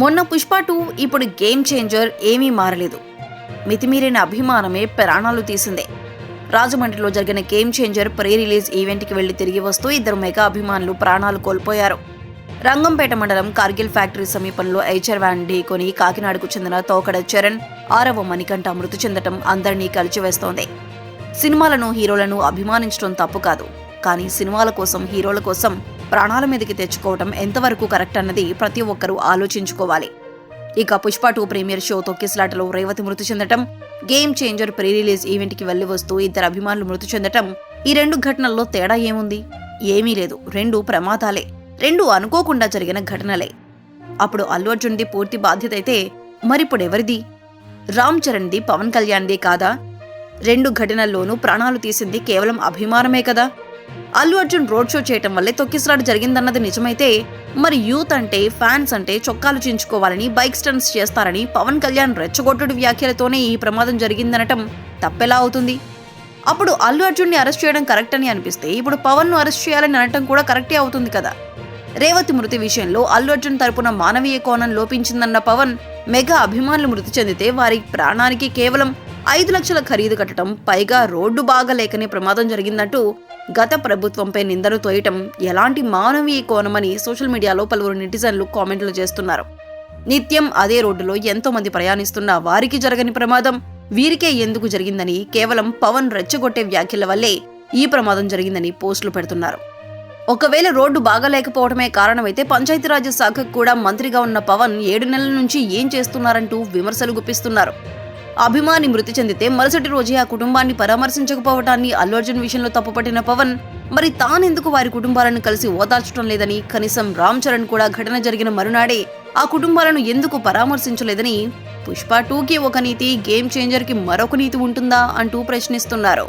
మొన్న పుష్ప టూ ఇప్పుడు Game Changer ఏమీ మారలేదు. మితిమీరిన అభిమానమే ప్రాణాలు తీసిందే. రాజమండ్రిలో జరిగిన గేమ్ చేంజర్ ప్రీ రిలీజ్ ఈవెంట్కి వెళ్ళి తిరిగి వస్తూ ఇద్దరు మెగా అభిమానులు ప్రాణాలు కోల్పోయారు. రంగంపేట మండలం కార్గిల్ ఫ్యాక్టరీ సమీపంలో ఐచర్ వ్యాన్ ఢీకొని కాకినాడకు చెందిన తోకడ చరణ్ ఆరవ మణికంఠ మృతి చెందటం అందరినీ కలిచివేస్తోంది. సినిమాలను హీరోలను అభిమానించడం తప్పు కాదు. కానీ సినిమాల కోసం హీరోల కోసం ప్రాణాల మీదకి తెచ్చుకోవటం ఎంతవరకు కరెక్ట్ అన్నది ప్రతి ఒక్కరూ ఆలోచించుకోవాలి. ఇక పుష్ప టూ ప్రీమియర్ షో తొక్కిసలాటలో రేవతి మృతి చెందటం గేమ్ చేంజర్ ప్రీ రిలీజ్ ఈవెంట్కి వెళ్ళి వస్తూ ఇద్దరు అభిమానులు మృతి చెందటం ఈ రెండు ఘటనల్లో తేడా ఏముంది? ఏమీ లేదు. రెండు ప్రమాదాలే. రెండు అనుకోకుండా జరిగిన ఘటనలే. అప్పుడు అల్లు అర్జున్ది పూర్తి బాధ్యత అయితే మరిప్పుడు ఎవరిది రామ్ చరణ్ది పవన్ కళ్యాణ్ది కాదా? రెండు ఘటనల్లోనూ ప్రాణాలు తీసింది కేవలం అభిమానమే కదా? అల్లు అర్జున్ రోడ్ షో చేయటం వల్లే తొక్కిసలాట జరిగిందన్నది నిజమైతే మరి యూత్ అంటే ఫ్యాన్స్ అంటే చొక్కాలు చించుకోవాలని బైక్ స్టన్స్ చేస్తారని పవన్ కళ్యాణ్ రెచ్చగొట్టుడు వ్యాఖ్యలతోనే ఈ ప్రమాదం జరిగిందనటం తప్పెలా అవుతుంది? అప్పుడు అల్లు అర్జున్ని అరెస్ట్ చేయడం కరెక్ట్ అని అనిపిస్తే ఇప్పుడు పవన్ను అరెస్ట్ చేయాలని అనటం కూడా కరెక్టే అవుతుంది కదా? రేవతి మృతి విషయంలో అల్లు అర్జున్ తరపున మానవీయ కోణం లోపించిందన్న పవన్ మెగా అభిమానులు మృతి చెందితే వారి ప్రాణానికి కేవలం ఐదు లక్షల ఖరీదు కట్టడం పైగా రోడ్డు బాగలేకనే ప్రమాదం జరిగిందంటూ గత ప్రభుత్వంపై నిందను తోయటం ఎలాంటి మానవీయ కోణమని సోషల్ మీడియాలో పలువురు నెటిజన్లు కామెంట్లు చేస్తున్నారు. నిత్యం అదే రోడ్డులో ఎంతో మంది ప్రయాణిస్తున్న వారికి జరగని ప్రమాదం వీరికే ఎందుకు జరిగిందని కేవలం పవన్ రెచ్చగొట్టే వ్యాఖ్యల వల్లే ఈ ప్రమాదం జరిగిందని పోస్టులు పెడుతున్నారు. ఒకవేళ రోడ్డు బాగాలేకపోవడమే కారణమైతే పంచాయతీరాజ్ శాఖకు కూడా మంత్రిగా ఉన్న పవన్ ఏడు నెలల నుంచి ఏం చేస్తున్నారంటూ విమర్శలు గుప్పిస్తున్నారు. అభిమాని మృతి చెందితే మరుసటి రోజే ఆ కుటుంబాన్ని పరామర్శించకపోవటాన్ని అల్లు అర్జున్ విషయంలో తప్పుపట్టిన పవన్. మరి తానెందుకు వారి కుటుంబాలను కలిసి ఓదార్చడం లేదని కనీసం రామ్ చరణ్ కూడా ఘటన జరిగిన మరునాడే ఆ కుటుంబాలను ఎందుకు పరామర్శించలేదని పుష్ప టూకి ఒక నీతి గేమ్ చేంజర్కి మరొక నీతి ఉంటుందా అంటూ ప్రశ్నిస్తున్నారు.